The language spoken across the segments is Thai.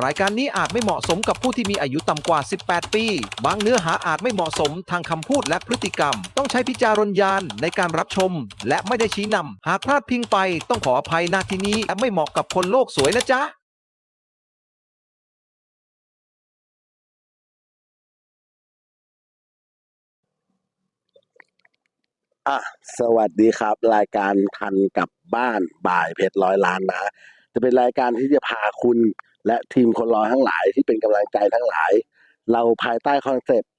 รายการนี้อาจไม่เหมาะสมกับผู้ที่มีอายุต่ำกว่า 18 ปี บางเนื้อหาอาจไม่เหมาะสมทางคำพูดและพฤติกรรม ต้องใช้พิจารณญาณในการรับชม และไม่ได้ชี้นำหากพลาดพิงไปต้องขออภัยณที่นี้และไม่เหมาะกับคนโลกสวยนะจ๊ะอะสวัสดีครับ รายการทันกับบ้านบ่ายเพชรร้อยล้านนะ จะเป็นรายการที่จะพาคุณ และทีมคนรอทั้งหลายที่เป็นกำลังใจทั้งหลาย เราภายใต้คอนเซ็ปต์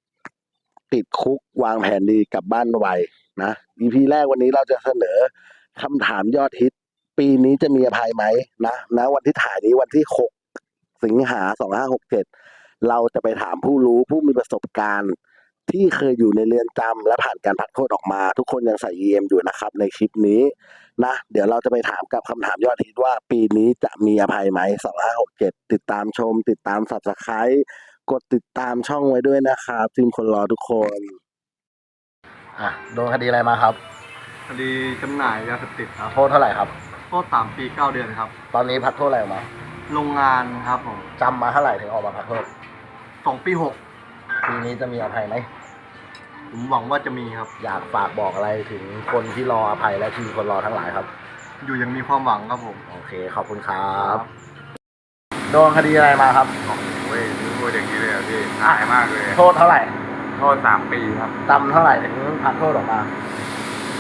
ติดคุกวางแผนดีกลับบ้านไวนะ EP แรกวันนี้เราจะเสนอคำถามยอดฮิต ปีนี้จะมีอภัยไหมนะนะวันที่ถ่ายนี้วันที่ 6 สิงหา 2567 เราจะไปถามผู้รู้ผู้มีประสบการณ์ ที่เคยอยู่ในเรือนจำและผ่านการพักโทษออกมา ทุกคนยังใส่ EM อยู่นะครับ ในคลิปนี้นะ เดี๋ยวเราจะไปถามกับคำถามยอดฮิตว่า ปีนี้จะมีอภัยไหม2567ติดตามชม ติดตาม Subscribe กดติดตามช่องไว้ด้วยนะครับทีมคนรอทุกคนอะโดนคดีอะไรมาครับ คดีจำหน่ายยาเสพติดครับโทษเท่าไหร่ครับ โทษสามปีเก้าเดือนครับ ตอนนี้พักโทษอะไรออกมาโรงงานครับผมจำมาเท่าไหร่ถึงออกมาพักโทษสองปีหก ปีนี้จะมีอภัยไหมผมหวังว่าจะมีครับ อยากฝากบอกอะไรถึงคนที่รออภัยและทีมคนรอทั้งหลายครับ อยู่ยังมีความหวังครับผม โอเค ขอบคุณครับ โดนคดีอะไรมาครับ โอ้ยพูดอย่างนี้เลยเหรอพี่อายมากเลย โทษเท่าไหร่โทษสามปีครับจำเท่าไหร่ถึงพักโทษออกมา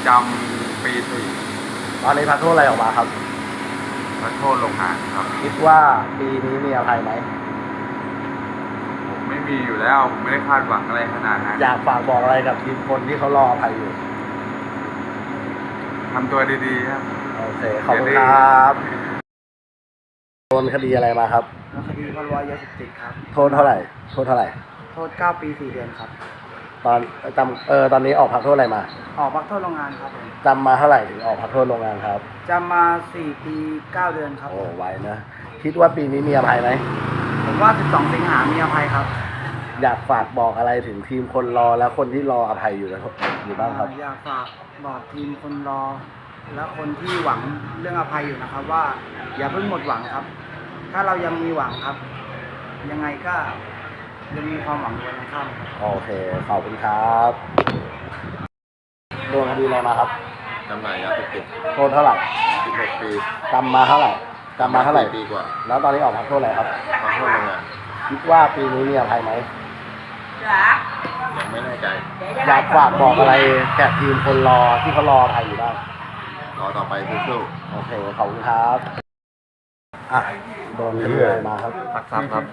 จำปีสี่ตอนนี้พักโทษอะไรออกมาครับมาโทษโรงงานครับ คิดว่าปีนี้มีอภัยไหม ผมไม่มีอยู่แล้ว ผมไม่ได้คาดหวังอะไรขนาดนั้นอยากฝากบอกอะไรกับทีมคนที่เขารออภัยอยู่ ทำตัวดีๆครับ โอเค ขอบคุณครับโดนคดีอะไรมาครับ คดีพรบยาเสพติดครับ โทษเท่าไหร่ โทษเท่าไหร่ โทษเก้าปีสี่เดือนครับ ตอนจำเออตอนนี้ออกพักโทษอะไรมา ออกพักโทษโรงงานครับผมจำมาเท่าไหร่ถึงออกพักโทษโรงงานครับจำมาสี่ปีเก้าเดือนครับ โอ้ไวนะ คิดว่าปีนี้มีอภัยไหมผมว่าสิบสองสิงหามีอภัยครับ อยากฝากบอกอะไรถึงทีมคนรอและคนที่รออภัยอยู่นะอยู่บ้างครับ อยากฝากบอกทีมคนรอ และคนที่หวังเรื่องอภัยอยู่นะครับ ว่าอย่าเพิ่งหมดหวังครับ ถ้าเรายังมีหวังครับ ยังไงก็ยังมีความหวังวันยังค่ำครับโอเคขอบคุณครับโดนคดีอะไรมาครับจำหน่ายยาเสพติดโทษเท่าไหร่16ปีจำมาเท่าไหร่จำมาเท่าไหร่ ปีกว่าแล้วตอนนี้ออกพักโทษอะไรครับมาโทษโรงงานคิดว่าปีนี้มีอภัยไหม ยังไม่แน่ใจอยากฝากบอกอะไรแก่ทีมคนรอที่เขารออภัยอยู่บ้างรอต่อไปสู้โอเคขอบคุณครับอะโดนคดีอะไรมาครับ พักทรัพย์ครับ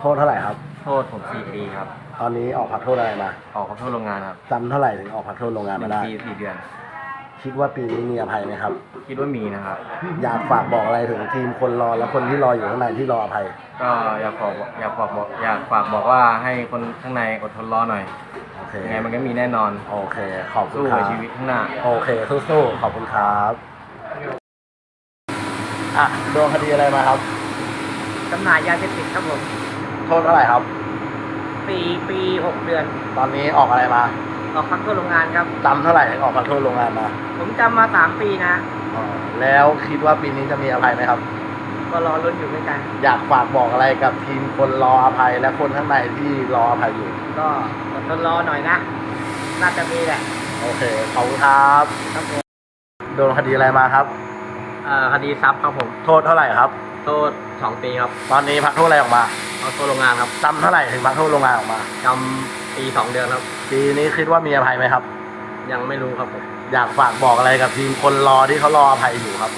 โทษเท่าไหร่ครับ โทษผม4ปีครับ ตอนนี้ออกพักโทษอะไรมาออกขอโทษโรงงานครับจำเท่าไหร่ถึงออกพักโทษโรงงานมาได้ ปีสี่เดือน คิดว่าปีนี้มีอภัยไหมครับ คิดว่ามีนะครับ อยากฝากบอกอะไรถึงทีมคนรอและคนที่รออยู่ข้างในที่รออภัย ก็อยากฝากอยากฝากบอกอยากฝากบอกว่าให้คนข้างในอดทนรอหน่อยโอเคยังไงมันก็มีแน่นอนโอเค ขอบคุณสู้ครัในบชีวิตข้างหน้า โอเคสู้ๆขอบคุณครับอะโดนคดีอะไรมาครับ จำหน่ายยาเสพติดครับผมโทษเท่าไหร่ครับปีปีหกเดือน ตอนนี้ออกอะไรมา ออกพักโทษโรงงานครับจำเท่าไหร่ถึงออกพักโทษโรงงานมาผมจำมาสามปีนะ อ๋อแล้วคิดว่าปีนี้จะมีอภัยไหมครับ ก็รอลุ้นอยู่เหมือนกัน อยากฝากบอกอะไรกับทีมคนรออภัยและคนข้างในที่รออภัยอยู่ ก็อดทนรอหน่อยนะ น่าจะมีแหละโอเคขอบคุณครับครับผมโดนคดีอะไรมาครับ เอ่อคดีทรัพย์ครับผม โทษเท่าไหร่ครับ โทษสองปีครับตอนนี้พักโทษอะไรออกมาเอาโทษโรงงานครับจำเท่าไหร่ถึงพักโทษโรงงานออกมาจำ ปีสองเดือนครับ ปีนี้คิดว่ามีอภัยไหมครับ ยังไม่รู้ครับผมอยากฝากบอกอะไรกับทีมคนรอที่เขารออภัยอยู่ครับ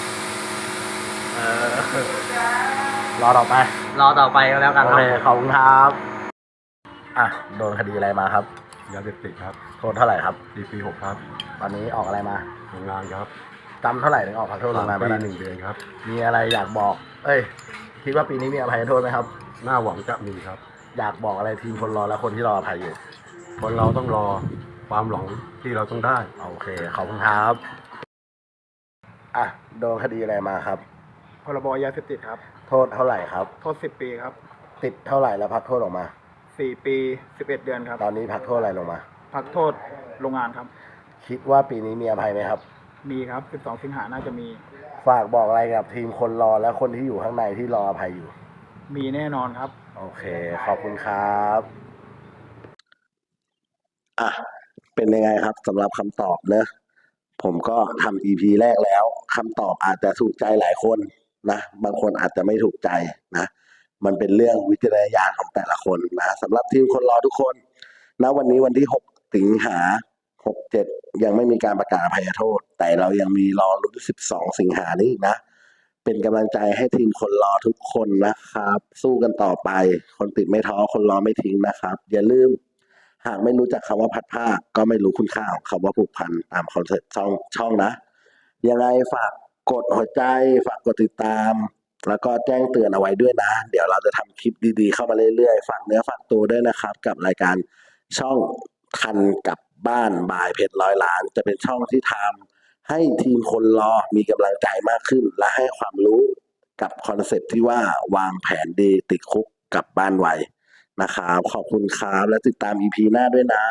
เออ รอต่อไป รอต่อไปก็แล้วกันโอครัเคบขอบคุณครับ อะโดนคดีอะไรมาครับ ยาเสพติดครับโทษเท่าไหร่ครับ ปีปีหกครับตอนนี้ออกอะไรมาโรงงานครับจำเท่าไหร่ถึงออกพักโทษโรงงานปีไปได้หนึ่งเดือนครับ มีอะไรอยากบอก เอ้ย คิดว่าปีนี้มีอภัยโทษไหมครับ หน้าหวังจะมีครับ อยากบอกอะไรทีมคนรอและคนที่รออภัยอยู่คนเราต้องรอความหลงที่เราต้องได้ โอเคขอบคุณครับอะโดนคดีอะไรมาครับ พรบยาเสพติดครับ โทษเท่าไหร่ครับ โทษสิบปีครับติดเท่าไหร่แล้วพักโทษออกมา สี่ปีสิบเอ็ดเดือนครับ ตอนนี้พักโทษอะไรลงมา พักโทษโรงงานครับ คิดว่าปีนี้มีอภัยไหมครับ มีครับสิบสองสิงหาน่าจะมี ฝากบอกอะไรกับทีมคนรอและคนที่อยู่ข้างในที่รออภัยอยู่ มีแน่นอนครับ โอเค ขอบคุณครับอะเป็นยังไงครับสำหรับคำตอบเนอะผมก็ทำ EP แรกแล้วคำตอบอาจจะถูกใจหลายคนนะบางคนอาจจะไม่ถูกใจนะ มันเป็นเรื่องวิจารณญาณของแต่ละคนนะสำหรับทีมคนรอทุกคนณวันนี้วันที่ 6 สิงหา 67 ยังไม่มีการประกาศอภัยโทษ แต่เรายังมีรอลุ้น12 สิงหานี้อีกนะ เป็นกำลังใจให้ทีมคนรอทุกคนนะครับ สู้กันต่อไป คนติดไม่ท้อคนรอไม่ทิ้งนะครับ อย่าลืม หากไม่รู้จักคำว่าพัดผ้าก็ไม่รู้คุณค่าของคำว่าผูกพันตามคอนเซ็ปต์ช่องช่องนะ ยังไงฝากกดหัวใจ ฝากกดติดตาม แล้วก็แจ้งเตือนเอาไว้ด้วยนะ เดี๋ยวเราจะทำคลิปดีๆ เข้ามาเรื่อยๆฝากเนื้อฝากตัวด้วยนะครับ กับรายการช่องทันกับบ้านบายเพชรร้อยล้าน จะเป็นช่องที่ทำ ให้ทีมคนรอมีกำลังใจมากขึ้น และให้ความรู้กับคอนเซปต์ที่ว่าวางแผนดีติดคุกกลับบ้านไวนะครับขอบคุณครับและติดตาม EP หน้าด้วยนะ